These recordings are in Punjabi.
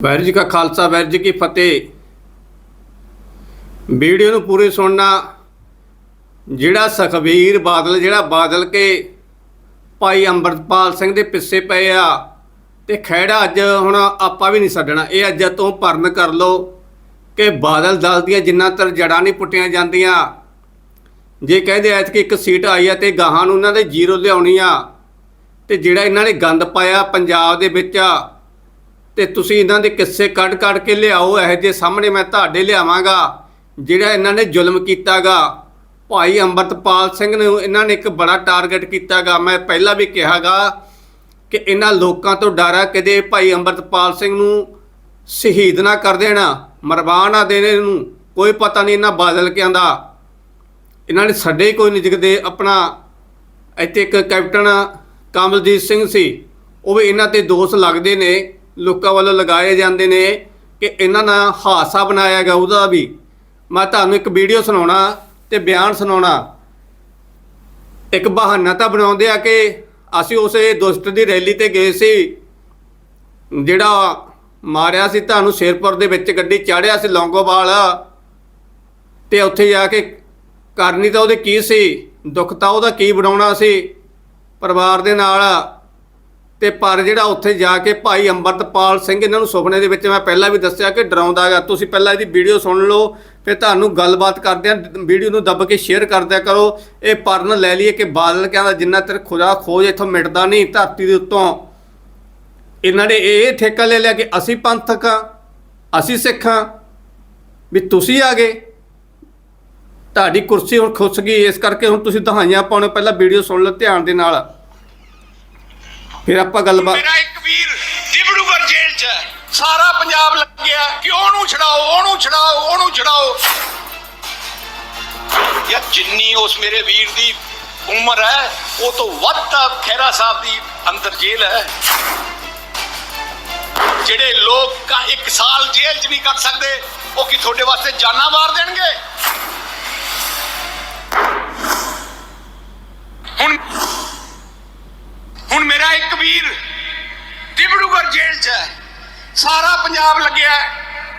ਵਾਹਿਗੁਰੂ ਜੀ ਕਾ ਖਾਲਸਾ ਵਾਹਿਗੁਰੂ ਜੀ ਕੀ ਫਤਿਹ। ਵੀਡੀਓ ਨੂੰ ਪੂਰੀ ਸੁਣਨਾ, ਜਿਹੜਾ ਸੁਖਬੀਰ ਬਾਦਲ, ਜਿਹੜਾ ਬਾਦਲ ਕੇ ਭਾਈ ਅੰਮ੍ਰਿਤਪਾਲ ਸਿੰਘ ਦੇ ਪਿੱਛੇ ਪਏ ਆ, ਤੇ ਖੈੜਾ ਅੱਜ ਹੁਣ ਆਪਾਂ ਵੀ ਨਹੀਂ ਛੱਡਣਾ। ਇਹ ਅੱਜ ਤੋਂ ਭਰਨ ਕਰ ਲਓ ਕਿ ਬਾਦਲ ਦਲ ਦੀਆਂ ਜਿੰਨਾ ਤਰ ਜੜਾਂ ਨਹੀਂ ਪੁੱਟੀਆਂ ਜਾਂਦੀਆਂ। ਜੇ ਕਹਿੰਦੇ ਐਤ ਕਿ ਇੱਕ ਸੀਟ ਆਈ ਆ ਤੇ ਗਾਹਾਂ ਨੂੰ ਉਹਨਾਂ ਦੇ ਜ਼ੀਰੋ ਲਿਆਉਣੀ ਆ, ਤੇ ਜਿਹੜਾ ਇਹਨਾਂ ਨੇ ਗੰਦ ਪਾਇਆ ਪੰਜਾਬ ਦੇ ਵਿੱਚ ਆ ਤੇ ਤੁਸੀਂ ਇਹਨਾਂ ਦੇ ਕਿੱਸੇ ਕੱਢ ਕੱਢ ਕੇ ਲਿਆਓ, ਇਹੋ ਜਿਹੇ ਸਾਹਮਣੇ ਮੈਂ ਤੁਹਾਡੇ ਲਿਆਵਾਂਗਾ, ਜਿਹੜਾ ਇਹਨਾਂ ਨੇ ਜ਼ੁਲਮ ਕੀਤਾਗਾ। ਭਾਈ ਅੰਮ੍ਰਿਤਪਾਲ ਸਿੰਘ ਨੂੰ ਇਹਨਾਂ ਨੇ ਇੱਕ ਬੜਾ ਟਾਰਗੇਟ ਕੀਤਾਗਾ। ਮੈਂ ਪਹਿਲਾਂ ਵੀ ਕਿਹਾਗਾ ਕਿ ਇਹਨਾਂ ਲੋਕਾਂ ਤੋਂ ਡਰਾ ਕਿਤੇ ਭਾਈ ਅੰਮ੍ਰਿਤਪਾਲ ਸਿੰਘ ਨੂੰ ਸ਼ਹੀਦ ਨਾ ਕਰ ਦੇਣਾ, ਮਰਵਾ ਨਾ ਦੇਣੇ ਨੂੰ ਕੋਈ ਪਤਾ ਨਹੀਂ ਇਹਨਾਂ ਬਾਦਲ ਕਿਆਂ ਦਾ। ਇਹਨਾਂ ਨੇ ਸਾਡੇ ਹੀ ਕੋਈ ਨਹੀਂ ਦਿਖਦੇ ਆਪਣਾ ਇੱਥੇ ਇੱਕ ਕੈਪਟਨ ਕਮਲਜੀਤ ਸਿੰਘ ਸੀ, ਉਹ ਵੀ ਇਹਨਾਂ ਤੇ ਦੋਸ਼ ਲੱਗਦੇ ਨੇ। ਲੋਕਾਂ ਵੱਲੋਂ ਲਗਾਏ ਜਾਂਦੇ ਨੇ ਕਿ ਇਹਨਾਂ ਨਾਲ ਹਾਸਾ ਬਣਾਇਆ ਗਿਆ, ਉਹਦਾ ਵੀ। ਮੈਂ ਤੁਹਾਨੂੰ ਇੱਕ ਵੀਡੀਓ ਸੁਣਾਉਣਾ ਤੇ ਬਿਆਨ ਸੁਣਾਉਣਾ। ਇੱਕ ਬਹਾਨਾ ਤਾਂ ਬਣਾਉਂਦੇ ਆ ਕਿ ਅਸੀਂ ਉਸੇ ਦੁਸ਼ਟ ਦੀ ਰੈਲੀ ਤੇ ਗਏ ਸੀ। ਜਿਹੜਾ ਮਾਰਿਆ ਸੀ, ਤੁਹਾਨੂੰ ਸ਼ੇਰਪੁਰ ਦੇ ਵਿੱਚ ਗੱਡੀ ਚਾੜਿਆ ਸੀ, ਲੌਂਗੋਵਾਲ। ਤੇ ਉੱਥੇ ਜਾ ਕੇ ਕਰਨੀ ਤਾਂ ਉਹਦੇ ਕੀ ਸੀ, ਦੁੱਖ ਤਾਂ ਉਹਦਾ ਕੀ ਬਣਾਉਣਾ ਸੀ। ਪਰਿਵਾਰ ਦੇ ਨਾਲ ਤੇ ਪਰ ਜਿਹੜਾ ਉੱਥੇ ਜਾ ਕੇ ਭਾਈ ਅੰਮ੍ਰਿਤਪਾਲ ਸਿੰਘ ਇਹਨਾਂ ਨੂੰ ਸੁਪਨੇ ਦੇ ਵਿੱਚ ਮੈਂ ਪਹਿਲਾਂ ਵੀ ਦੱਸਿਆ ਕਿ ਡਰਾਉਂਦਾ ਹੈਗਾ ਤੁਸੀਂ ਪਹਿਲਾਂ ਇਹਦੀ ਵੀਡੀਓ ਸੁਣ ਲਓ, ਫਿਰ ਤੁਹਾਨੂੰ ਗੱਲਬਾਤ ਕਰਦੇ ਆ। ਵੀਡੀਓ ਨੂੰ ਦੱਬ ਕੇ ਸ਼ੇਅਰ ਕਰਦਿਆ ਕਰੋ। ਇਹ ਪਰਨ ਲੈ ਲਈਏ ਕਿ ਬਾਦਲ ਕਹਿੰਦਾ ਜਿੰਨਾ ਤੇਰੇ ਖੁਦਾ ਖੋਜ ਇੱਥੋਂ ਮਿਟਦਾ ਨਹੀਂ ਧਰਤੀ ਦੇ ਉੱਤੋਂ। ਇਹਨਾਂ ਨੇ ਇਹ ਠੇਕਾ ਲੈ ਲਿਆ ਕਿ ਅਸੀਂ ਪੰਥਕ ਆ, ਅਸੀਂ ਸਿੱਖਾਂ ਵੀ ਤੁਸੀਂ ਆ ਗਏ। ਤੁਹਾਡੀ ਕੁਰਸੀ ਹੁਣ ਖੁੱਸ ਗਈ, ਇਸ ਕਰਕੇ ਹੁਣ ਤੁਸੀਂ ਦਹਾਈਆਂ ਪਾਉਣੇ ਪਹਿਲਾਂ ਵੀਡੀਓ ਸੁਣ ਲਓ ਧਿਆਨ ਦੇ ਨਾਲ। ਫਿਰ ਆਪਾਂ ਗੱਲਬਾਤ ਮੇਰਾ ਇੱਕ ਵੀਰ ਡਿਬੜੂਗੜ੍ਹ ਜੇਲ੍ਹ 'ਚ ਹੈ। ਸਾਰਾ ਪੰਜਾਬ ਲੱਗਿਆ ਕਿ ਉਹਨੂੰ ਛਡਾਓ ਉਹਨੂੰ ਛਡਾਓ ਉਹਨੂੰ ਛਡਾਓ। ਯਾ ਜਿੰਨੀ ਉਸ ਮੇਰੇ ਵੀਰ ਦੀ ਉਮਰ ਹੈ, ਉਹ ਤੋਂ ਵੱਧ ਤਾਂ ਖੈਰਾ ਸਾਹਿਬ ਦੀ ਅੰਦਰ ਜੇਲ੍ਹ ਹੈ। ਜਿਹੜੇ ਲੋਕ ਕਾ ਇੱਕ ਸਾਲ ਜੇਲ੍ਹ 'ਚ ਨਹੀਂ ਕੱਟ ਸਕਦੇ, ਉਹ ਕੀ ਤੁਹਾਡੇ ਵਾਸਤੇ ਜਾਨਾਂ ਮਾਰ ਦੇਣਗੇ? ਵੀਰ ਡਿਬੜੂਗੜ੍ਹ ਜੇਲ੍ਹ 'ਚ ਸਾਰਾ ਪੰਜਾਬ ਲੱਗਿਆ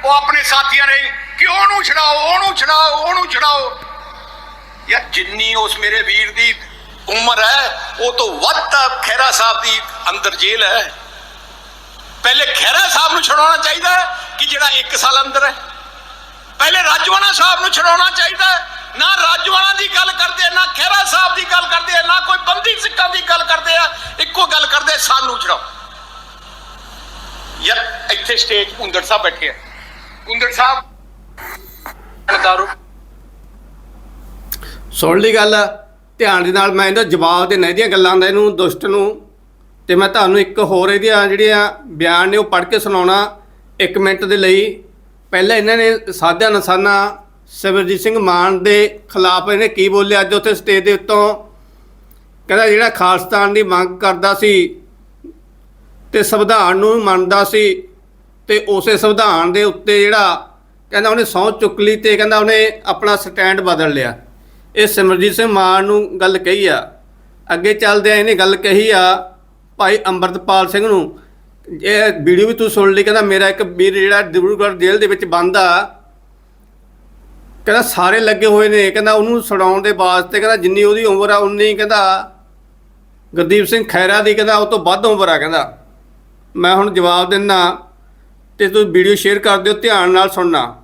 ਉਹ ਆਪਣੇ ਸਾਥੀਆਂ ਨੇ ਕਿ ਉਹਨੂੰ ਛਡਾਓ ਉਹਨੂੰ ਛਡਾਓ ਉਹਨੂੰ ਛਡਾਓ। ਯਾਰ ਜਿੰਨੀ ਉਸ ਮੇਰੇ ਵੀਰ ਦੀ ਉਮਰ ਹੈ, ਉਹ ਤੋਂ ਵੱਧ ਤਾਂ ਖੈਰਾ ਸਾਹਿਬ ਦੀ ਅੰਦਰ ਜੇਲ੍ਹ ਹੈ। ਪਹਿਲੇ ਖੈਰਾ ਸਾਹਿਬ ਨੂੰ ਛਡਾਉਣਾ ਚਾਹੀਦਾ ਕਿ ਜਿਹੜਾ 1 ਸਾਲ ਅੰਦਰ ਹੈ। ਪਹਿਲੇ ਰਾਜਵਾਨਾ ਸਾਹਿਬ ਨੂੰ ਛਡਾਉਣਾ ਚਾਹੀਦਾ ਹੈ। ਨਾ ਰਾਜਵਾਨਾ ਦੀ ਗੱਲ ਕਰਦੇ, ਨਾ ਖਹਿਰਾ ਸਾਹਿਬ ਦੀ ਗੱਲ ਕਰਦੇ ਆ ਨਾ ਕੋਈ ਬੰਦੀ ਸਿੱਕਾਂ ਦੀ ਗੱਲ ਕਰਦੇ ਆ ਇੱਕੋ ਗੱਲ ਕਰਦੇ ਆ, ਸਾਨੂੰ ਛਡਾਓ ਯਾਰ, ਇੱਥੇ ਸਟੇਜ ਕੁੰਦੜ ਸਾਹਿਬ ਬੈਠੇ ਆ। ਕੁੰਦੜ ਸਾਹਿਬ ਦਾਰੂ ਸੁਣ ਲਈ ਗੱਲ, ਧਿਆਨ ਦੇ ਨਾਲ ਮੈਂ ਇਹਦਾ ਜਵਾਬ ਦੇਣਾ ਇਹਦੀਆਂ ਗੱਲਾਂ ਦਾ ਇਹਨੂੰ ਦੁਸ਼ਟ ਨੂੰ। ਤੇ ਮੈਂ ਤੁਹਾਨੂੰ ਇੱਕ ਹੋਰ ਇਹਦੀਆਂ ਜਿਹੜੀਆਂ ਬਿਆਨ ਨੇ ਉਹ ਪੜ੍ਹ ਕੇ ਸੁਣਾਉਣਾ 1 ਮਿੰਟ ਦੇ ਲਈ। ਪਹਿਲਾਂ ਇਹਨਾਂ ਨੇ ਸਾਧਿਆ ਨਸਾਨਾ ਸਿਮਰਜੀਤ ਸਿੰਘ ਮਾਨ ਦੇ ਖਿਲਾਫ ਇਹਨੇ ਕੀ ਬੋਲਿਆ ਅੱਜ ਉੱਥੇ ਸਟੇਜ ਦੇ ਉੱਤੋਂ? ਕਹਿੰਦਾ ਜਿਹੜਾ ਖਾਲਸਤਾਨ ਦੀ ਮੰਗ ਕਰਦਾ ਸੀ ਤੇ ਸੰਵਿਧਾਨ ਨੂੰ ਮੰਨਦਾ ਸੀ ਤੇ ਉਸੇ ਸੰਵਿਧਾਨ ਦੇ ਉੱਤੇ ਜਿਹੜਾ ਕਹਿੰਦਾ ਉਹਨੇ ਸਹੁੰ ਚੁੱਕ ਲਈ ਤੇ ਕਹਿੰਦਾ ਉਹਨੇ ਆਪਣਾ ਸਟੈਂਡ ਬਦਲ ਲਿਆ। ਇਹ ਸਿਮਰਜੀਤ ਸਿੰਘ ਮਾਨ ਨੂੰ ਗੱਲ ਕਹੀ ਆ। ਅੱਗੇ ਚੱਲਦੇ ਆ ਇਹਨੇ ਗੱਲ ਕਹੀ ਆ ਭਾਈ ਅੰਮ੍ਰਿਤਪਾਲ ਸਿੰਘ ਨੂੰ, ਇਹ ਵੀਡੀਓ ਵੀ ਤੂੰ ਸੁਣ ਲਈ, ਕਹਿੰਦਾ ਮੇਰਾ ਇੱਕ ਵੀਰ ਜਿਹੜਾ ਡਿਬਰੂਗੜ੍ਹ ਜੇਲ੍ਹ ਦੇ ਵਿੱਚ ਬੰਦ ਆ। ਕਹਿੰਦਾ ਸਾਰੇ ਲੱਗੇ ਹੋਏ ਨੇ, ਕਹਿੰਦਾ ਉਹਨੂੰ ਛਡਾਉਣ ਦੇ ਵਾਸਤੇ, ਕਹਿੰਦਾ ਜਿੰਨੀ ਉਹਦੀ ਉਮਰ ਆ, ਉਨੀ ਕਹਿੰਦਾ ਗੁਰਦੀਪ ਸਿੰਘ ਖੈਰਾ ਦੀ, ਕਹਿੰਦਾ ਉਹ ਤੋਂ ਵੱਧ ਉਮਰ ਆ, ਕਹਿੰਦਾ। ਮੈਂ ਹੁਣ ਜਵਾਬ ਦਿੰਦਾ ਤੇ ਤੁਸੀਂ ਵੀਡੀਓ ਸ਼ੇਅਰ ਕਰ ਦਿਓ, ਧਿਆਨ ਨਾਲ ਸੁਣਨਾ।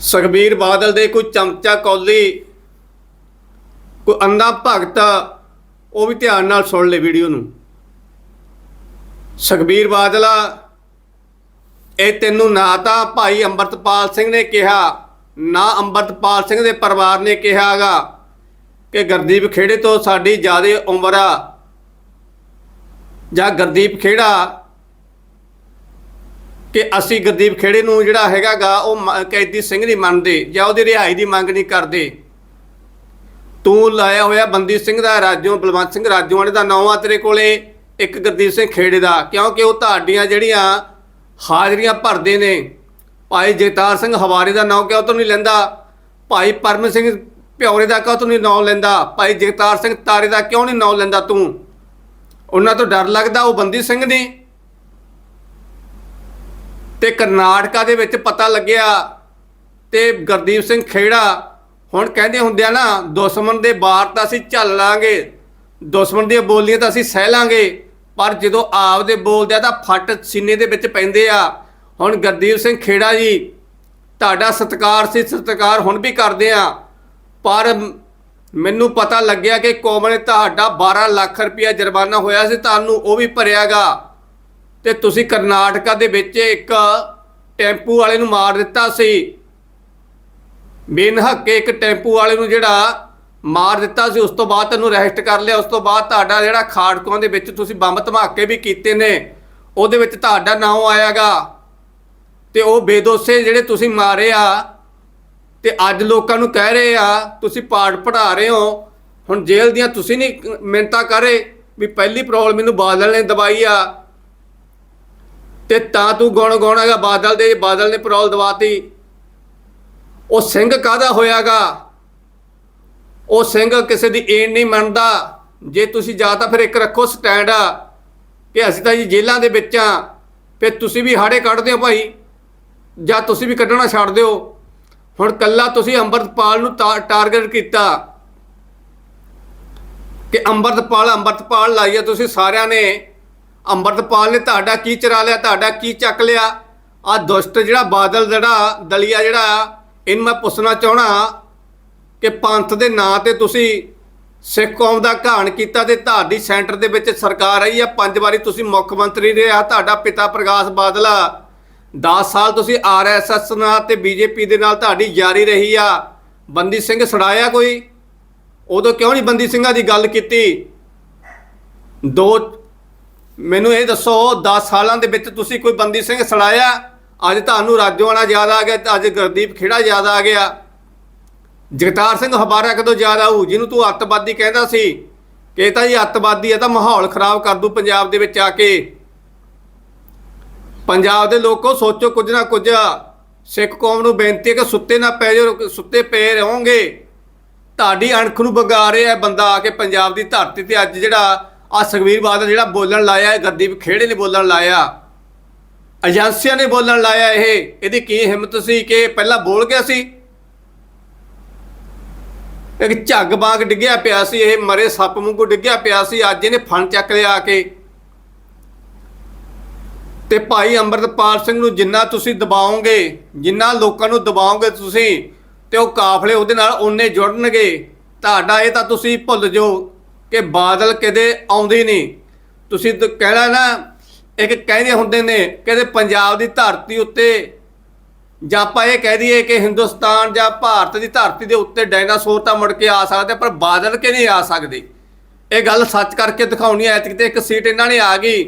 ਸੁਖਬੀਰ ਬਾਦਲ ਦੇ ਕੋਈ ਚਮਚਾ, ਕੌਲੀ, ਕੋਈ ਅੰਨਾ ਭਗਤ, ਉਹ ਵੀ ਧਿਆਨ ਨਾਲ ਸੁਣ ਲੈ ਵੀਡੀਓ ਨੂੰ। ਸੁਖਬੀਰ ਬਾਦਲ, ਇਹ ਤੈਨੂੰ ਨਾ ਤਾਂ ਭਾਈ ਅੰਮ੍ਰਿਤਪਾਲ ਸਿੰਘ ਨੇ ਕਿਹਾ, ਨਾ ਅੰਮ੍ਰਿਤਪਾਲ ਸਿੰਘ ਦੇ ਪਰਿਵਾਰ ਨੇ ਕਿਹਾਗਾ ਕਿ ਗੁਰਦੀਪ ਖੇੜੇ ਤੋਂ ਸਾਡੀ ਜ਼ਿਆਦਾ ਉਮਰ ਆ। ਜਾਂ ਗੁਰਦੀਪ ਖੇੜਾ, ਕਿ ਅਸੀਂ ਗੁਰਦੀਪ ਖੇੜੇ ਨੂੰ ਜਿਹੜਾ ਹੈਗਾਗਾ, ਉਹ ਮ- ਕੈਦੀ ਸਿੰਘ ਨਹੀਂ ਮੰਨਦੇ ਜਾਂ ਉਹਦੀ ਰਿਹਾਈ ਦੀ ਮੰਗ ਨਹੀਂ ਕਰਦੇ। ਤੂੰ ਲਾਇਆ ਹੋਇਆ ਬੰਦੀ ਸਿੰਘ ਦਾ ਰਾਜੋ, ਬਲਵੰਤ ਸਿੰਘ ਰਾਜੋਵਾਲੇ ਦਾ ਨਾਮ ਆ ਤੇਰੇ ਕੋਲੇ ਇੱਕ ਗੁਰਦੀਪ ਸਿੰਘ ਖੇੜੇ ਦਾ, ਕਿਉਂਕਿ ਉਹ ਤੁਹਾਡੀਆਂ ਜਿਹੜੀਆਂ ਹਾਜ਼ਰੀਆਂ ਭਰਦੇ ਨੇ। ਭਾਈ ਜਗਤਾਰ ਸਿੰਘ ਹਵਾਰੇ ਦਾ ਨਾਮ ਕਿਉਂ ਤੋਂ ਨਹੀਂ ਲੈਂਦਾ? ਭਾਈ ਪਰਮ ਸਿੰਘ ਪਿਓਰੇ ਦਾ ਕਿਉਂ ਤੋਂ ਨਹੀਂ ਨਾਮ ਲੈਂਦਾ? ਭਾਈ ਜਗਤਾਰ ਸਿੰਘ ਤਾਰੇ ਦਾ ਕਿਉਂ ਨਹੀਂ ਨਾਮ ਲੈਂਦਾ ਤੂੰ? ਉਹਨਾਂ ਤੋਂ ਡਰ ਲੱਗਦਾ ਉਹ ਬੰਦੀ ਸਿੰਘ ਨੇ ਤੇ ਕਰਨਾਟਕਾ ਦੇ ਵਿੱਚ ਪਤਾ ਲੱਗਿਆ ਤੇ ਗੁਰਦੀਪ ਸਿੰਘ ਖੇੜਾ ਹੁਣ ਕਹਿੰਦੇ ਹੁੰਦੇ ਆ ਨਾ, ਦੁਸ਼ਮਣ ਦੇ ਬਾਰ ਤਾਂ ਅਸੀਂ ਝੱਲ ਲਾਂਗੇ, ਦੁਸ਼ਮਣ ਦੀਆਂ ਬੋਲੀਆਂ ਤਾਂ ਅਸੀਂ ਸਹਿ ਲਾਂਗੇ, ਪਰ ਜਦੋਂ ਆਪ ਦੇ ਬੋਲਦੇ ਆ ਤਾਂ ਫੱਟ ਸੀਨੇ ਦੇ ਵਿੱਚ ਪੈਂਦੇ ਆ, ਹੁਣ ਗੁਰਦੀਪ ਸਿੰਘ ਖੇੜਾ ਜੀ, ਤੁਹਾਡਾ ਸਤਿਕਾਰ ਸੀ, ਸਤਿਕਾਰ ਹੁਣ ਵੀ ਕਰਦੇ ਆ, ਪਰ ਮੈਨੂੰ ਪਤਾ ਲੱਗਿਆ ਕਿ ਕੌਮ ਨੇ ਤੁਹਾਡਾ 12 ਲੱਖ ਰੁਪਇਆ ਜੁਰਮਾਨਾ ਹੋਇਆ ਸੀ, ਤੁਹਾਨੂੰ ਉਹ ਵੀ ਭਰਿਆਗਾ। ਤੇ ਤੁਸੀਂ ਕਰਨਾਟਕਾ ਦੇ ਵਿੱਚ ਇੱਕ ਟੈਂਪੂ ਵਾਲੇ ਨੂੰ ਮਾਰ ਦਿੱਤਾ ਸੀ। ਬਿਨ ਹੱਕੇ ਇੱਕ ਟੈਂਪੂ ਵਾਲੇ ਨੂੰ ਜਿਹੜਾ ਮਾਰ ਦਿੱਤਾ ਸੀ, ਉਸ ਤੋਂ ਬਾਅਦ ਤੈਨੂੰ ਅਰੈਸਟ ਕਰ ਲਿਆ। ਉਸ ਤੋਂ ਬਾਅਦ ਤੁਹਾਡਾ ਜਿਹੜਾ ਖਾੜਕੂਆਂ ਦੇ ਵਿੱਚ ਤੁਸੀਂ ਬੰਬ ਧਮਾਕੇ ਵੀ ਕੀਤੇ ਨੇ, ਉਹਦੇ ਵਿੱਚ ਤੁਹਾਡਾ ਨਾਮ ਆਇਆਗਾ। ਤੇ ਉਹ ਬੇਦੋਸੇ ਜਿਹੜੇ ਤੁਸੀਂ ਮਾਰੇ ਆ ਤੇ ਅੱਜ ਲੋਕਾਂ ਨੂੰ ਕਹਿ ਰਹੇ ਆ, ਤੁਸੀਂ ਪਾਠ ਪੜ੍ਹਾ ਰਹੇ ਹੋ, ਹੁਣ ਜੇਲ੍ਹ ਦੀਆਂ ਤੁਸੀਂ ਨਹੀਂ ਮਿੰਤਾ ਕਰੇ ਵੀ ਪਹਿਲੀ ਪ੍ਰੋਬਲਮ ਮੈਨੂੰ ਬਾਦਲ ਨੇ ਦਵਾਈ ਆ। ਤੇ ਤਾਂ ਤੂੰ ਗੁਣ ਗਾਉਣਾਗਾ ਬਾਦਲ ਦੇ, ਬਾਦਲ ਨੇ ਪਰੌਲ ਦਵਾਤੀ। ਉਹ ਸਿੰਘ ਕਾਦਾ ਹੋਇਆਗਾ? ਉਹ ਸਿੰਘ ਕਿਸੇ ਦੀ ਏਨ ਨਹੀਂ ਮੰਨਦਾ। ਜੇ ਤੁਸੀਂ ਜਾਂ ਤਾਂ ਫਿਰ ਇੱਕ ਰੱਖੋ ਸਟੈਂਡ ਆ ਕਿ ਅਸੀਂ ਤਾਂ ਜੀ ਜੇਲ੍ਹਾਂ ਦੇ ਵਿੱਚ ਆ, ਫਿਰ ਤੁਸੀਂ ਵੀ ਹਾੜੇ ਕੱਢਦੇ ਹੋ ਭਾਈ, ਜਾਂ ਤੁਸੀਂ ਵੀ ਕੱਢਣਾ ਛੱਡ ਦਿਓ। ਹੁਣ ਕੱਲਾ ਤੁਸੀਂ ਅੰਮ੍ਰਿਤਪਾਲ ਨੂੰ ਟਾ- ਟਾਰਗੇਟ ਕੀਤਾ। ਕਿ ਅੰਮ੍ਰਿਤਪਾਲ ਅੰਮ੍ਰਿਤਪਾਲ ਲਾਈਆ ਤੁਸੀਂ ਸਾਰਿਆਂ ਨੇ। ਅੰਮ੍ਰਿਤਪਾਲ ਨੇ ਤੁਹਾਡਾ ਕੀ ਚਰਾ ਲਿਆ, ਤੁਹਾਡਾ ਕੀ ਚੱਕ ਲਿਆ? ਆ ਦੁਸ਼ਟ ਜਿਹੜਾ ਬਾਦਲ ਜਿਹੜਾ, ਦਲੀਆ ਜਿਹੜਾ, ਇਹਨੂੰ ਮੈਂ ਪੁੱਛਣਾ ਚਾਹਣਾ ਕਿ ਪੰਥ ਦੇ ਨਾਂ ਤੇ ਤੁਸੀਂ ਸਿੱਖ ਕੌਮ ਦਾ ਘਾਣ ਕੀਤਾ ਤੇ ਤੁਹਾਡੀ ਸੈਂਟਰ ਦੇ ਵਿੱਚ ਸਰਕਾਰ ਆਈ ਆ। ਪੰਜ ਵਾਰੀ ਤੁਸੀਂ ਮੁੱਖ ਮੰਤਰੀ ਰਿਹਾ ਤੁਹਾਡਾ ਪਿਤਾ ਪ੍ਰਕਾਸ਼ ਬਾਦਲ ਆ। 10 ਸਾਲ ਤੁਸੀਂ ਆਰਐਸਐਸ ਨਾਲ ਤੇ ਬੀਜੇਪੀ ਦੇ ਨਾਲ ਤੁਹਾਡੀ ਯਾਰੀ ਰਹੀ ਆ। ਬੰਦੀ ਸਿੰਘ ਛੜਾਇਆ ਕੋਈ? ਉਦੋਂ ਕਿਉਂ ਨਹੀਂ ਬੰਦੀ ਸਿੰਘਾਂ ਦੀ ਗੱਲ ਕੀਤੀ? ਦੋ, ਮੈਨੂੰ ਇਹ ਦੱਸੋ 10 ਸਾਲਾਂ ਦੇ ਵਿੱਚ ਤੁਸੀਂ ਕੋਈ ਬੰਦੀ ਸਿੰਘ ਛੜਾਇਆ ਅੱਜ ਤੁਹਾਨੂੰ ਰਾਜੋਆਣਾ ਯਾਦ ਆ ਗਿਆ ਤੇ ਅੱਜ ਗੁਰਦੀਪ ਖੇੜਾ ਯਾਦ ਆ ਗਿਆ। ਜਗਤਾਰ ਸਿੰਘ ਹਬਾਰਾ ਕਦੋਂ ਯਾਦ ਆਊ? ਜਿਹਨੂੰ ਤੂੰ ਅੱਤਵਾਦੀ ਕਹਿੰਦਾ ਸੀ। ਕਿ ਇਹ ਤਾਂ ਜੀ ਅੱਤਵਾਦੀ ਆ, ਤਾਂ ਮਾਹੌਲ ਖਰਾਬ ਕਰ ਦੂ ਪੰਜਾਬ ਦੇ ਵਿੱਚ ਆ ਕੇ। ਪੰਜਾਬ ਦੇ ਲੋਕੋ, ਸੋਚੋ ਕੁਝ ਨਾ ਕੁਝ। ਸਿੱਖ ਕੌਮ ਨੂੰ ਬੇਨਤੀ ਹੈ ਕਿ ਸੁੱਤੇ ਨਾ ਪੈ ਜਾਓ ਸੁੱਤੇ ਪਏ ਰਹੋਗੇ। ਤੁਹਾਡੀ ਅਣਖ ਨੂੰ ਬਗਾ ਰਿਹਾ ਬੰਦਾ ਆ ਕੇ ਪੰਜਾਬ ਦੀ ਧਰਤੀ ਤੇ ਅੱਜ ਜਿਹੜਾ ਆ ਸੁਖਬੀਰ ਬਾਦਲ ਜਿਹੜਾ ਬੋਲਣ ਲਾਇਆ ਹੈ ਗੁਰਦੀਪ ਖੇੜੇ ਨੇ ਬੋਲਣ ਲਾਇਆ। ਏਜੰਸੀਆਂ ਨੇ ਬੋਲਣ ਲਾਇਆ ਇਹ। ਇਹਦੀ ਕੀ ਹਿੰਮਤ ਸੀ ਕਿ ਪਹਿਲਾਂ ਬੋਲ ਗਿਆ ਸੀ? ਇੱਕ ਝੱਗ ਬਾਗ ਡਿੱਗਿਆ ਪਿਆ ਸੀ, ਇਹ ਮਰੇ ਸੱਪ ਵਾਂਗੂ ਡਿੱਗਿਆ ਪਿਆ ਸੀ, ਅੱਜ ਇਹਨੇ ਫਣ ਚੱਕ ਲਿਆ ਆ ਕੇ। ਤੇ ਭਾਈ ਅੰਮ੍ਰਿਤਪਾਲ ਸਿੰਘ ਨੂੰ ਜਿੰਨਾ ਤੁਸੀਂ ਦਬਾਓਗੇ, ਜਿੰਨਾ ਲੋਕਾਂ ਨੂੰ ਦਬਾਓਗੇ ਤੁਸੀਂ, ਤੇ ਉਹ ਕਾਫਲੇ ਉਹਦੇ ਨਾਲ ਉਹਨੇ ਜੁੜਨਗੇ, ਤੁਹਾਡਾ ਇਹ ਤਾਂ ਤੁਸੀਂ ਭੁੱਲ ਜਾਓ ਕਿ ਬਾਦਲ ਕਦੇ ਆਉਂਦੇ ਨਹੀਂ। ਤੁਸੀਂ ਤਾਂ ਕਹਿਣਾ ਨਾ, ਇੱਕ ਕਹਿੰਦੇ ਹੁੰਦੇ ਨੇ ਕਹਿੰਦੇ ਪੰਜਾਬ ਦੀ ਧਰਤੀ ਉੱਤੇ, ਜਾਂ ਆਪਾਂ ਇਹ ਕਹਿ ਦਈਏ ਕਿ ਹਿੰਦੁਸਤਾਨ ਜਾਂ ਭਾਰਤ ਦੀ ਧਰਤੀ ਦੇ ਉੱਤੇ ਡਾਇਨਾਸੌਰ ਤਾਂ ਮੁੜ ਕੇ ਆ ਸਕਦੇ, ਪਰ ਬਾਦਲ ਕੇ ਨਹੀਂ ਆ ਸਕਦੇ। ਇਹ ਗੱਲ ਸੱਚ ਕਰਕੇ ਦਿਖਾਉਣੀ ਐ ਤੇ ਇੱਕ ਸੀਟ ਇਹਨਾਂ ਨੇ ਆ ਗਈ।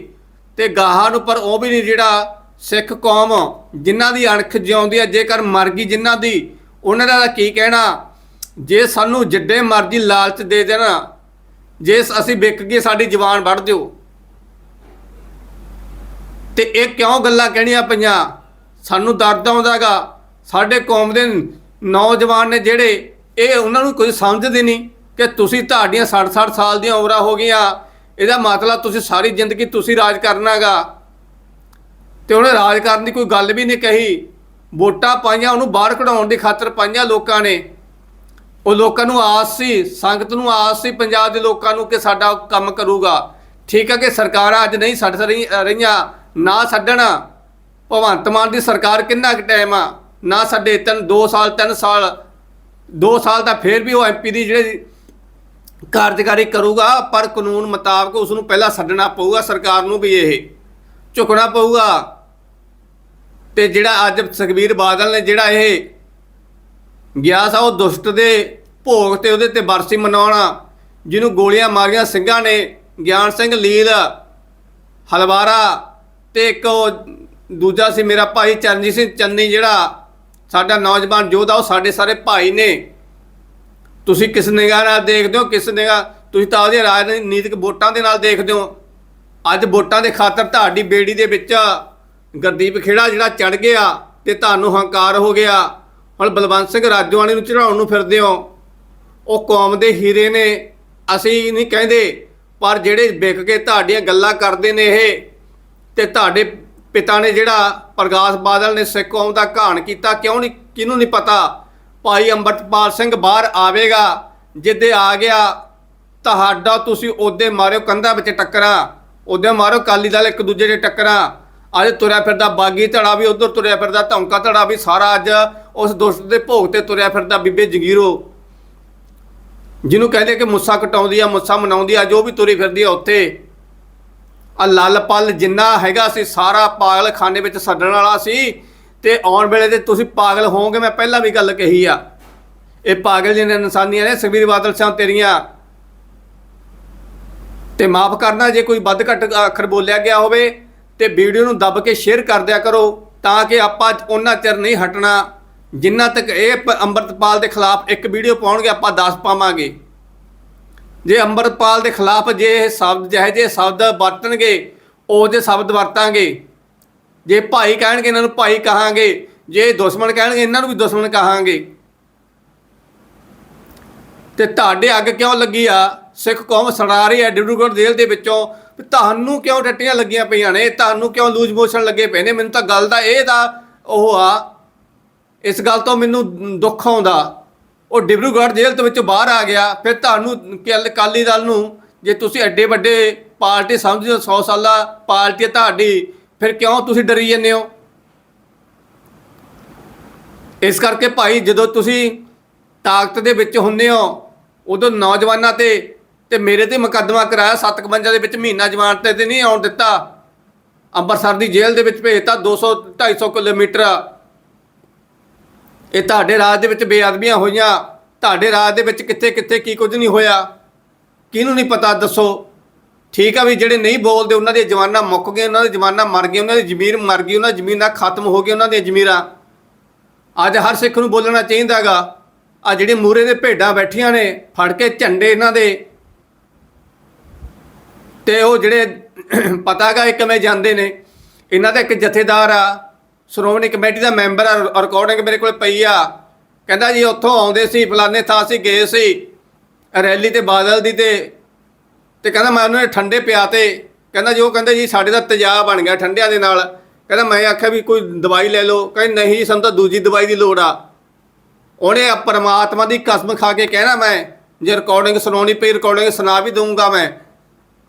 ਤੇ ਗਾਹਾਂ ਨੂੰ, ਪਰ ਉਹ ਵੀ ਨਹੀਂ ਜਿਹੜਾ ਸਿੱਖ ਕੌਮ ਜਿਨ੍ਹਾਂ ਦੀ ਅਣਖ ਜਿਉਂਦੀ ਹੈ ਜੇਕਰ ਮਰ ਗਈ ਜਿਨ੍ਹਾਂ ਦੀ, ਉਹਨਾਂ ਦਾ ਕੀ ਕਹਿਣਾ? ਜੇ ਸਾਨੂੰ ਜਿੱਡੇ ਮਰਜ਼ੀ ਲਾਲਚ ਦੇ ਦੇਣ, ਜੇ ਅਸੀਂ ਵਿਕ ਗਏ, ਸਾਡੀ ਜਵਾਨ ਵੱਢ ਦਿਓ। ਤੇ ਇਹ ਕਿਉਂ ਗੱਲਾਂ ਕਹਿਣੀਆਂ ਪਈਆਂ? ਸਾਨੂੰ ਦਰਦ ਆਉਂਦਾਗਾ ਸਾਡੇ ਕੌਮ ਦੇ ਨੌਜਵਾਨ ਨੇ ਜਿਹੜੇ, ਇਹ ਉਹਨਾਂ ਨੂੰ ਕੋਈ ਸਮਝਦੇ ਨਹੀਂ ਕਿ ਤੁਸੀਂ ਤੁਹਾਡੀਆਂ 60-60 ਸਾਲ ਦੀਆਂ ਉਮਰਾਂ ਹੋ ਗਈਆਂ ਇਹਦਾ ਮਤਲਬ ਤੁਸੀਂ ਸਾਰੀ ਜ਼ਿੰਦਗੀ ਤੁਸੀਂ ਰਾਜ ਕਰਨਾਗਾ। ਤੇ ਉਹਨੇ ਰਾਜ ਕਰਨ ਦੀ ਕੋਈ ਗੱਲ ਵੀ ਨਹੀਂ ਕਹੀ। ਵੋਟਾਂ ਪਾਈਆਂ, ਉਹਨੂੰ ਬਾਹਰ ਕਢਾਉਣ ਦੀ ਖਾਤਰ ਪਾਈਆਂ ਲੋਕਾਂ ਨੇ। ਉਹ ਲੋਕਾਂ ਨੂੰ ਆਸ ਸੀ, ਸੰਗਤ ਨੂੰ ਆਸ ਸੀ, ਪੰਜਾਬ ਦੇ ਲੋਕਾਂ ਨੂੰ ਕਿ ਸਾਡਾ ਕੰਮ ਕਰੂਗਾ। ਠੀਕ ਹੈ ਕਿ ਸਰਕਾਰਾਂ ਅੱਜ ਨਹੀਂ ਛੱਡ ਰਹੀ- ਰਹੀਆਂ, ਨਾ ਛੱਡਣ। ਭਗਵੰਤ ਮਾਨ ਦੀ ਸਰਕਾਰ ਕਿੰਨਾ ਕੁ ਟਾਈਮ ਆ? ਨਾ ਸਾਡੇ ਤਿੰਨ 2 ਸਾਲ 3 ਸਾਲ। 2 ਸਾਲ ਤਾਂ ਫੇਰ ਵੀ ਉਹ ਐਮਪੀ ਦੀ ਜਿਹੜੇ ਕਾਰਜਕਾਰੀ ਕਰੂਗਾ, ਪਰ ਕਾਨੂੰਨ ਮੁਤਾਬਕ ਉਸ ਨੂੰ ਪਹਿਲਾਂ ਛੱਡਣਾ ਪਊਗਾ ਸਰਕਾਰ ਨੂੰ ਵੀ ਇਹ। ਝੁਕਣਾ ਪਊਗਾ। ਤੇ ਜਿਹੜਾ ਅੱਜ ਸੁਖਬੀਰ ਬਾਦਲ ਨੇ ਜਿਹੜਾ ਇਹ ਗਿਆ ਸਾ, ਉਹ ਦੁਸ਼ਟ ਦੇ ਭੋਗ ਤੇ ਉਹਦੇ ਤੇ ਬਰਸੀ ਮਨਾਉਣਾ, ਜਿਹਨੂੰ ਗੋਲੀਆਂ ਮਾਰੀਆਂ ਸਿੰਘਾਂ ਨੇ, ਗਿਆਨ ਸਿੰਘ ਲੀਲ, ਹਲਵਾਰਾ ਤੇ ਇੱਕ ਉਹ ਦੂਜਾ ਸੀ ਮੇਰਾ ਭਾਈ ਚਰਨਜੀਤ ਸਿੰਘ ਚੰਨੀ ਜਿਹੜਾ ਸਾਡਾ ਨੌਜਵਾਨ ਯੋਧਾ, ਉਹ ਸਾਡੇ ਸਾਰੇ ਭਾਈ ਨੇ। ਤੁਸੀਂ ਕਿਸ ਨਿਗਾਹ ਨਾਲ ਦੇਖਦੇ ਹੋ, ਕਿਸ ਨਿਗਾਹ, ਤੁਸੀਂ ਤਾਂ ਉਹਦੇ ਰਾਜਨੀਤਿਕ ਵੋਟਾਂ ਦੇ ਨਾਲ ਦੇਖਦੇ ਹੋ। ਅੱਜ ਵੋਟਾਂ ਦੇ ਖਾਤਰ ਤੁਹਾਡੀ ਬੇੜੀ ਦੇ ਵਿੱਚ ਗੁਰਦੀਪ ਖੇੜਾ ਜਿਹੜਾ ਚੜ ਗਿਆ ਤੇ ਤੁਹਾਨੂੰ ਹੰਕਾਰ ਹੋ ਗਿਆ। ਹੁਣ ਬਲਵੰਤ ਸਿੰਘ ਰਾਜੋਆਣੀ ਨੂੰ ਚੜਾਉਣ ਨੂੰ ਫਿਰਦੇ ਹੋ। ਉਹ ਕੌਮ ਦੇ ਹੀਰੇ ਨੇ, ਅਸੀਂ ਨਹੀਂ ਕਹਿੰਦੇ, ਪਰ ਜਿਹੜੇ ਵਿਕ ਕੇ ਤੁਹਾਡੀਆਂ ਗੱਲਾਂ ਕਰਦੇ ਨੇ ਇਹ, ਤੇ ਤੁਹਾਡੇ ਪਿਤਾ ਨੇ ਜਿਹੜਾ ਪ੍ਰਕਾਸ਼ ਬਾਦਲ ਨੇ ਸਿੱਖ ਕੌਮ ਦਾ ਘਾਣ ਕੀਤਾ, ਕਿਉਂ ਨਹੀਂ, ਕਿਹਨੂੰ ਨਹੀਂ ਪਤਾ? ਭਾਈ ਅੰਮ੍ਰਿਤਪਾਲ ਸਿੰਘ ਬਾਹਰ ਆਵੇਗਾ, ਜਿੱਦੇ ਆ ਗਿਆ, ਤੁਹਾਡਾ ਤੁਸੀਂ ਉਹਦੇ ਮਾਰਿਓ ਕੰਧਾਂ ਵਿੱਚ ਟੱਕਰਾਂ, ਉਹਦੇ ਮਾਰਿਓ ਕਾਲੀ ਦਲ ਇੱਕ ਦੂਜੇ ਦੇ ਟੱਕਰਾਂ। ਅੱਜ ਤੁਰਿਆ ਫਿਰਦਾ ਬਾਗੀ ਧੜਾ ਵੀ, ਉਧਰ ਤੁਰਿਆ ਫਿਰਦਾ ਧੌਂਕਾ ਧੜਾ ਵੀ, ਸਾਰਾ ਅੱਜ ਉਸ ਦੁਸ਼ਟ ਦੇ ਭੋਗ ਤੇ ਤੁਰਿਆ ਫਿਰਦਾ ਬੀਬੇ ਜਗੀਰੋ। ਜਿਹਨੂੰ ਕਹਿੰਦੇ ਕਿ ਮੁੱਸਾ ਕਟਾਉਂਦੀ ਆ, ਮੁੱਸਾ ਮਨਾਉਂਦੀ ਆ ਜੋ ਵੀ ਤੁਰੀ ਫਿਰਦੀ ਆ ਉੱਥੇ। ਆ ਲੱਲ ਪਲ ਜਿੰਨਾ ਹੈਗਾ ਸੀ, ਸਾਰਾ ਪਾਗਲਖਾਨੇ ਵਿੱਚ ਛੱਡਣ ਵਾਲਾ ਸੀ। ਤੇ ਆਉਣ ਵੇਲੇ ਤੇ ਤੁਸੀਂ ਪਾਗਲ ਹੋਵੋਗੇ, ਮੈਂ ਪਹਿਲਾਂ ਵੀ ਗੱਲ ਕਹੀ ਆ। ਇਹ ਪਾਗਲ ਜਿਹਨੇ ਇਨਸਾਨੀਆਂ ਨੇ, ਸੁਖਬੀਰ ਬਾਦਲ ਸਾਹਿਬ ਤੇਰੀਆਂ। ਤੇ ਮਾਫ ਕਰਨਾ, ਜੇ ਕੋਈ ਵੱਧ ਘੱਟ ਅੱਖਰ ਬੋਲਿਆ ਗਿਆ ਹੋਵੇ, ਤੇ ਵੀਡੀਓ ਨੂੰ ਦੱਬ ਕੇ ਸ਼ੇਅਰ ਕਰ ਦਿਆ ਕਰੋ, ਤਾਂ ਕਿ ਆਪਾਂ ਉਹਨਾਂ ਚਿਰ ਨਹੀਂ ਹਟਣਾ, ਜਿੰਨਾ ਤੱਕ ਇਹ ਅੰਮ੍ਰਿਤਪਾਲ ਦੇ ਖਿਲਾਫ ਇੱਕ ਵੀਡੀਓ ਪਾਉਣਗੇ, ਆਪਾਂ 10 ਪਾਵਾਂਗੇ। ਜੇ ਅੰਮ੍ਰਿਤਪਾਲ ਦੇ ਖਿਲਾਫ ਜੇ ਇਹ ਸ਼ਬਦ, ਜਿਹੇ ਜਿਹੇ ਸ਼ਬਦ ਵਰਤਣਗੇ, ਉਹ ਜਿਹੇ ਸ਼ਬਦ ਵਰਤਾਂਗੇ ਜੇ ਭਾਈ ਕਹਿਣਗੇ, ਇਹਨਾਂ ਨੂੰ ਭਾਈ ਕਹਾਂਗੇ। ਜੇ ਦੁਸ਼ਮਣ ਕਹਿਣਗੇ, ਇਹਨਾਂ ਨੂੰ ਵੀ ਦੁਸ਼ਮਣ ਕਹਾਂਗੇ। ਤੇ ਤੁਹਾਡੇ ਅੱਗ ਕਿਉਂ ਲੱਗੀ ਆ? ਸਿੱਖ ਕੌਮ ਸੜਾ ਰਹੀ ਹੈ ਡਿਬਰੂਗੜ੍ਹ ਜੇਲ੍ਹ ਦੇ ਵਿੱਚੋਂ ਤੁਹਾਨੂੰ ਕਿਉਂ ਟੱਟੀਆਂ ਲੱਗੀਆਂ ਪਈਆਂ ਨੇ? ਤੁਹਾਨੂੰ ਕਿਉਂ ਲੂਜ ਮੋਸ਼ਨ ਲੱਗੇ ਪਏ ਨੇ? ਮੈਨੂੰ ਤਾਂ ਗੱਲ ਦਾ ਇਹ ਦਾ ਉਹ ਆ, ਇਸ ਗੱਲ ਤੋਂ ਮੈਨੂੰ ਦੁੱਖ ਆਉਂਦਾ। ਉਹ ਡਿਬਰੂਗੜ੍ਹ ਜੇਲ੍ਹ ਤੋਂ ਵਿੱਚੋਂ ਬਾਹਰ ਆ ਗਿਆ। ਫਿਰ ਤੁਹਾਨੂੰ ਕੱਲ ਕਾਲੀ ਦਲ ਨੂੰ, ਜੇ ਤੁਸੀਂ ਐਡੇ ਵੱਡੇ ਪਾਰਟੀ ਸਮਝਦੇ ਹੋ 100 ਸਾਲਾ ਪਾਰਟੀ ਹੈ ਤੁਹਾਡੀ ਫਿਰ ਕਿਉਂ ਤੁਸੀਂ ਡਰੀ ਜਾਂਦੇ ਹੋ? ਇਸ ਕਰਕੇ ਭਾਈ ਜਦੋਂ ਤੁਸੀਂ ਤਾਕਤ ਦੇ ਵਿੱਚ ਹੁੰਦੇ ਹੋ, ਉਦੋਂ ਨੌਜਵਾਨਾਂ ਤੇ ਤੇ ਮੇਰੇ ਤੇ ਮੁਕੱਦਮਾ ਕਰਾਇਆ 57 ਦੇ ਵਿੱਚ ਮਹੀਨਾ ਜ਼ਮਾਨਤ ਤੇ ਨਹੀਂ ਆਉਣ ਦਿੱਤਾ। ਅੰਮ੍ਰਿਤਸਰ ਦੀ ਜੇਲ੍ਹ ਦੇ ਵਿੱਚ ਭੇਜਤਾ 200 250 ਕਿਲੋਮੀਟਰ। ਇਹ ਤੁਹਾਡੇ ਰਾਜ ਦੇ ਵਿੱਚ ਬੇਅਦਬੀਆਂ ਹੋਈਆਂ। ਤੁਹਾਡੇ ਰਾਜ ਦੇ ਵਿੱਚ ਕਿੱਥੇ ਕਿੱਥੇ ਕੀ ਕੁਝ ਨਹੀਂ ਹੋਇਆ। ਕਿਹਨੂੰ ਨਹੀਂ ਪਤਾ, ਦੱਸੋ। ਠੀਕ ਆ ਵੀ ਜਿਹੜੇ ਨਹੀਂ ਬੋਲਦੇ, ਉਹਨਾਂ ਦੀਆਂ ਜਵਾਨਾਂ ਮੁੱਕ ਗਏ ਉਹਨਾਂ ਦੀ ਜਵਾਨਾਂ ਮਰ ਗਈਆਂ, ਉਹਨਾਂ ਦੀ ਜ਼ਮੀਰ ਮਰ ਗਈ, ਉਹਨਾਂ ਦੀ ਜ਼ਮੀਨਾਂ ਖਤਮ ਹੋ ਗਈ, ਉਹਨਾਂ ਦੀਆਂ ਜ਼ਮੀਰਾਂ ਅੱਜ ਹਰ ਸਿੱਖ ਨੂੰ ਬੋਲਣਾ ਚਾਹੀਦਾਗਾ ਆ ਜਿਹੜੇ ਮੂਰੇ ਦੇ ਭੇਡਾਂ ਬੈਠੀਆਂ ਨੇ, ਫੜ ਕੇ ਝੰਡੇ ਇਹਨਾਂ ਦੇ। ਤੇ ਉਹ ਜਿਹੜੇ ਪਤਾਗਾ ਇਹ ਕਿਵੇਂ ਜਾਂਦੇ ਨੇ, ਇਹਨਾਂ ਦਾ ਇੱਕ ਜਥੇਦਾਰ ਆ, ਸ਼੍ਰੋਮਣੀ ਕਮੇਟੀ ਦਾ ਮੈਂਬਰ ਆ ਰਿਕਾਰਡਿੰਗ ਮੇਰੇ ਕੋਲ ਪਈ ਆ। ਕਹਿੰਦਾ ਜੀ ਉੱਥੋਂ ਆਉਂਦੇ ਸੀ, ਫਲਾਣੇ ਥਾਂ ਸੀ, ਗਏ ਸੀ, ਰੈਲੀ ਤੇ ਬਾਦਲ ਦੀ ਤੇ ਤੇ ਕਹਿੰਦਾ ਮੈਂ ਉਹਨਾਂ ਨੇ ਠੰਡੇ ਪਿਆ ਤੇ ਕਹਿੰਦਾ ਜੀ ਉਹ ਕਹਿੰਦੇ ਜੀ ਸਾਡੇ ਦਾ ਤੇਜ਼ਾਬ ਬਣ ਗਿਆ ਠੰਡਿਆਂ ਦੇ ਨਾਲ। ਕਹਿੰਦਾ ਮੈਂ ਆਖਿਆ ਵੀ ਕੋਈ ਦਵਾਈ ਲੈ ਲਓ। ਕਹਿੰਦੇ ਨਹੀਂ ਸਾਨੂੰ ਤਾਂ ਦੂਜੀ ਦਵਾਈ ਦੀ ਲੋੜ ਆ। ਉਹਨੇ ਪਰਮਾਤਮਾ ਦੀ ਕਸਮ ਖਾ ਕੇ ਕਹਿਣਾ ਮੈਂ, ਜੇ ਰਿਕਾਰਡਿੰਗ ਸੁਣਾਉਣੀ ਪਈ ਰਿਕਾਰਡਿੰਗ ਸੁਣਾ ਵੀ ਦਊਂਗਾ ਮੈਂ।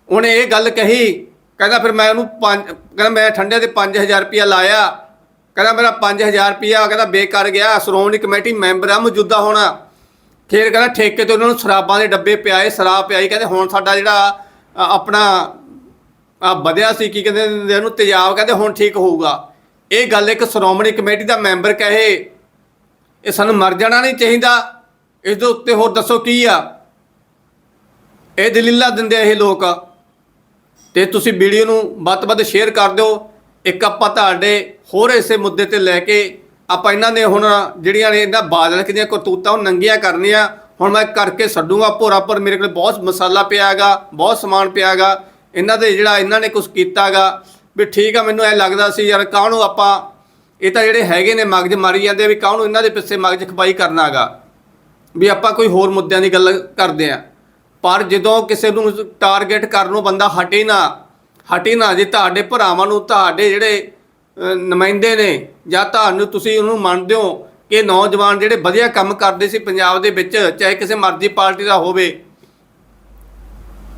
ਉਹਨੇ ਇਹ ਗੱਲ ਕਹੀ, ਕਹਿੰਦਾ ਫਿਰ ਮੈਂ ਉਹਨੂੰ ਪੰਜ, ਕਹਿੰਦਾ ਮੈਂ ਠੰਡੇ ਤੇ 5000 ਰੁਪਇਆ ਲਾਇਆ। ਕਹਿੰਦਾ ਮੇਰਾ 5000 ਰੁਪਇਆ, ਕਹਿੰਦਾ ਬੇਕਾਰ ਗਿਆ, ਸ਼੍ਰੋਮਣੀ ਕਮੇਟੀ ਮੈਂਬਰ ਆ, ਮੌਜੂਦਾ ਹੋਣਾ। ਫਿਰ ਕਹਿੰਦਾ ਠੇਕੇ ਤੇ ਉਹਨਾਂ ਨੂੰ ਸ਼ਰਾਬਾਂ ਦੇ ਡੱਬੇ ਪਿਆਏ, ਸ਼ਰਾਬ ਪਿਆਈ, ਕਹਿੰਦੇ ਹੁਣ ਸਾਡਾ ਜਿਹੜਾ ਆਪਣਾ ਆ ਵਧਿਆ ਸੀ, ਕੀ ਕਹਿੰਦੇ ਇਹਨੂੰ, ਤੇਜ਼ਾਬ, ਕਹਿੰਦੇ ਹੁਣ ਠੀਕ ਹੋਊਗਾ। ਇਹ ਗੱਲ ਇੱਕ ਸ਼੍ਰੋਮਣੀ ਕਮੇਟੀ ਦਾ ਮੈਂਬਰ ਕਹੇ, ਇਹ ਸਾਨੂੰ ਮਰ ਜਾਣਾ ਨਹੀਂ ਚਾਹੀਦਾ। ਇਸ ਦੇ ਉੱਤੇ ਹੋਰ ਦੱਸੋ ਕੀ ਆ? ਇਹ ਦਲੀਲਾਂ ਦਿੰਦੇ ਇਹ ਲੋਕ। ਤੇ ਤੁਸੀਂ ਵੀਡੀਓ ਨੂੰ ਵੱਧ ਤੋਂ ਵੱਧ ਸ਼ੇਅਰ ਕਰ ਦਿਓ। ਇੱਕ ਆਪਾਂ ਤੁਹਾਡੇ ਹੋਰ ਇਸੇ ਮੁੱਦੇ ਤੇ ਲੈ ਕੇ ਆਪਾਂ ਇਹਨਾਂ ਨੇ ਹੁਣ ਜਿਹੜੀਆਂ ਨੇ ਇਹਨਾਂ ਬਾਦਲ ਦੀਆਂ ਕਰਤੂਤਾਂ ਉਹ ਨੰਗੀਆਂ ਕਰਨੀਆਂ, ਹੁਣ ਮੈਂ ਕਰਕੇ ਛੱਡੂਗਾ ਭੋਰਾ ਪਰ ਮੇਰੇ ਕੋਲ ਬਹੁਤ ਮਸਾਲਾ ਪਿਆਗਾ, ਬਹੁਤ ਸਮਾਨ ਪਿਆਗਾ, ਇਹਨਾਂ ਦੇ ਜਿਹੜਾ ਇਹਨਾਂ ਨੇ ਕੁਝ ਕੀਤਾਗਾ, ਵੀ ਠੀਕ ਆ, ਮੈਨੂੰ ਐ ਲੱਗਦਾ ਸੀ ਯਾਰ ਕਾਹਨੂੰ ਆਪਾਂ, ਇਹ ਤਾਂ ਜਿਹੜੇ ਹੈਗੇ ਨੇ ਮਗਜ ਮਾਰੀ ਜਾਂਦੇ ਆ ਵੀ ਕਾਹਨੂੰ ਇਹਨਾਂ ਦੇ ਪਿੱਛੇ ਮਗਜ ਖਪਾਈ ਕਰਨਾਗਾ, ਵੀ ਆਪਾਂ ਕੋਈ ਹੋਰ ਮੁੱਦਿਆਂ ਦੀ ਗੱਲ ਕਰਦੇ ਆ। ਪਰ ਜਦੋਂ ਕਿਸੇ ਨੂੰ ਟਾਰਗੇਟ ਕਰਨ ਨੂੰ ਬੰਦਾ ਹਟੇ ਨਾ ਹਟੇ ਨਾ, ਜੇ ਤੁਹਾਡੇ ਭਰਾਵਾਂ ਨੂੰ, ਤੁਹਾਡੇ ਜਿਹੜੇ ਨੁਮਾਇੰਦੇ ਨੇ ਜਾਂ ਤੁਹਾਨੂੰ ਤੁਸੀਂ ਉਹਨੂੰ ਮੰਨਦੇ ਹੋ ਕਿ ਨੌਜਵਾਨ ਜਿਹੜੇ ਵਧੀਆ ਕੰਮ ਕਰਦੇ ਸੀ ਪੰਜਾਬ ਦੇ ਵਿੱਚ, ਚਾਹੇ ਕਿਸੇ ਮਰਜ਼ੀ ਪਾਰਟੀ ਦਾ ਹੋਵੇ,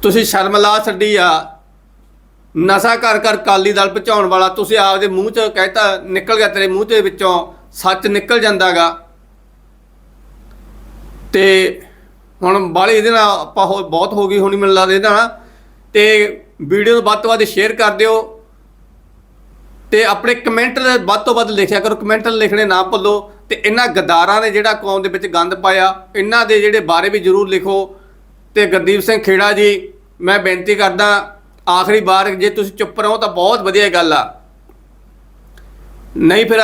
ਤੁਸੀਂ ਸ਼ਰਮ ਲਾ ਛੱਡੀ ਆ, ਨਸ਼ਾ ਕਰ ਕਰ ਕਾਲੀ ਦਲ ਪਹੁੰਚਾਉਣ ਵਾਲਾ, ਤੁਸੀਂ ਆਪਦੇ ਮੂੰਹ 'ਚ ਕਹਿਤਾ ਨਿਕਲ ਗਿਆ ਤੇਰੇ ਮੂੰਹ ਦੇ ਵਿੱਚੋਂ, ਸੱਚ ਨਿਕਲ ਜਾਂਦਾਗਾ। ਤੇ ਹੁਣ ਬਾਲੀ ਇਹਦੇ ਨਾਲ ਆਪਾਂ ਹੋ- ਬਹੁਤ ਹੋ ਗਈ ਹੋਣੀ ਮੈਨੂੰ ਲੱਗਦਾ ਇਹਦਾ ਨਾ ਤੇ ਵੀਡੀਓ ਨੂੰ ਵੱਧ ਤੋਂ ਵੱਧ ਸ਼ੇਅਰ ਕਰ ਦਿਓ। ਤੇ ਆਪਣੇ ਕਮੈਂਟ ਵੱਧ ਤੋਂ ਵੱਧ ਲਿਖਿਆ ਕਰੋ, ਕਮੈਂਟ ਲਿਖਣੇ ਨਾ ਭੁੱਲੋ ਤੇ ਇਹਨਾਂ ਗਦਾਰਾਂ ਨੇ ਜਿਹੜਾ ਕੌਮ ਦੇ ਵਿੱਚ ਗੰਦ ਪਾਇਆ, ਇਹਨਾਂ ਦੇ ਜਿਹੜੇ ਬਾਰੇ ਵੀ ਜਰੂਰ ਲਿਖੋ। ਤੇ ਗੁਰਦੀਪ ਸਿੰਘ ਖੇੜਾ ਜੀ, ਮੈਂ ਬੇਨਤੀ ਕਰਦਾ, ਆਖਰੀ ਵਾਰ ਜੇ ਤੁਸੀਂ ਚੁੱਪ ਰਹੋ ਤਾਂ ਬਹੁਤ ਵਧੀਆ ਗੱਲ ਆ। ਨਹੀਂ ਫਿਰ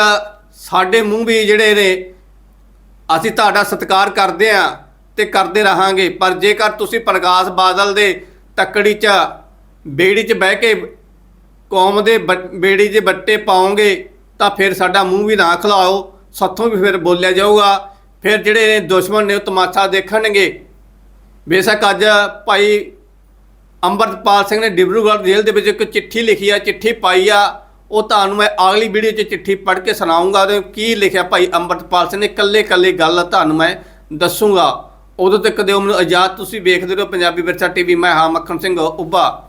ਸਾਡੇ ਮੂੰਹ ਵੀ ਜਿਹੜੇ ਨੇ, ਅਸੀਂ ਤੁਹਾਡਾ ਸਤਿਕਾਰ ਕਰਦੇ ਆ ਤੇ ਕਰਦੇ ਰਹਾਂਗੇ, ਪਰ ਜੇਕਰ ਤੁਸੀਂ ਪ੍ਰਕਾਸ਼ ਬਾਦਲ ਦੇ ਤੱਕੜੀ 'ਚ, ਬੇੜੀ 'ਚ ਬਹਿ ਕੇ ਕੌਮ ਦੇ ਬ- ਬੇੜੀ 'ਚ ਬੱਟੇ ਪਾਓਗੇ ਤਾਂ ਫਿਰ ਸਾਡਾ ਮੂੰਹ ਵੀ ਨਾ ਖਲਾਓ, ਸਾਥੋਂ ਵੀ ਫਿਰ ਬੋਲਿਆ ਜਾਊਗਾ। ਫਿਰ ਜਿਹੜੇ ਨੇ ਦੁਸ਼ਮਣ ਨੇ ਉਹ ਤਮਾਸ਼ਾ ਦੇਖਣਗੇ। ਬੇਸ਼ੱਕ ਅੱਜ ਭਾਈ ਅੰਮ੍ਰਿਤਪਾਲ ਸਿੰਘ ਨੇ ਡਿਬਰੂਗੜ੍ਹ ਜੇਲ੍ਹ ਦੇ ਵਿੱਚ ਇੱਕ ਚਿੱਠੀ ਲਿਖੀ ਆ, ਚਿੱਠੀ ਪਾਈ ਆ। ਉਹ ਤੁਹਾਨੂੰ ਮੈਂ ਅਗਲੀ ਵੀਡੀਓ 'ਚ ਚਿੱਠੀ ਪੜ੍ਹ ਕੇ ਸੁਣਾਉਂਗਾ ਉਹਦੇ ਕੀ ਲਿਖਿਆ ਭਾਈ ਅੰਮ੍ਰਿਤਪਾਲ ਸਿੰਘ ਨੇ ਇਕੱਲੇ ਇਕੱਲੇ ਗੱਲ ਤੁਹਾਨੂੰ ਮੈਂ ਦੱਸੂਗਾ। ਉਦੋਂ ਤੱਕ ਦਿਓ ਮੈਨੂੰ ਇਜਾਜ਼ਤ, ਤੁਸੀਂ ਵੇਖਦੇ ਰਹੋ ਪੰਜਾਬੀ ਵਿਰਸਾ ਟੀਵੀ, ਮੈਂ ਹਾਂ ਮੱਖਣ ਸਿੰਘ, ਉੱਭਾ।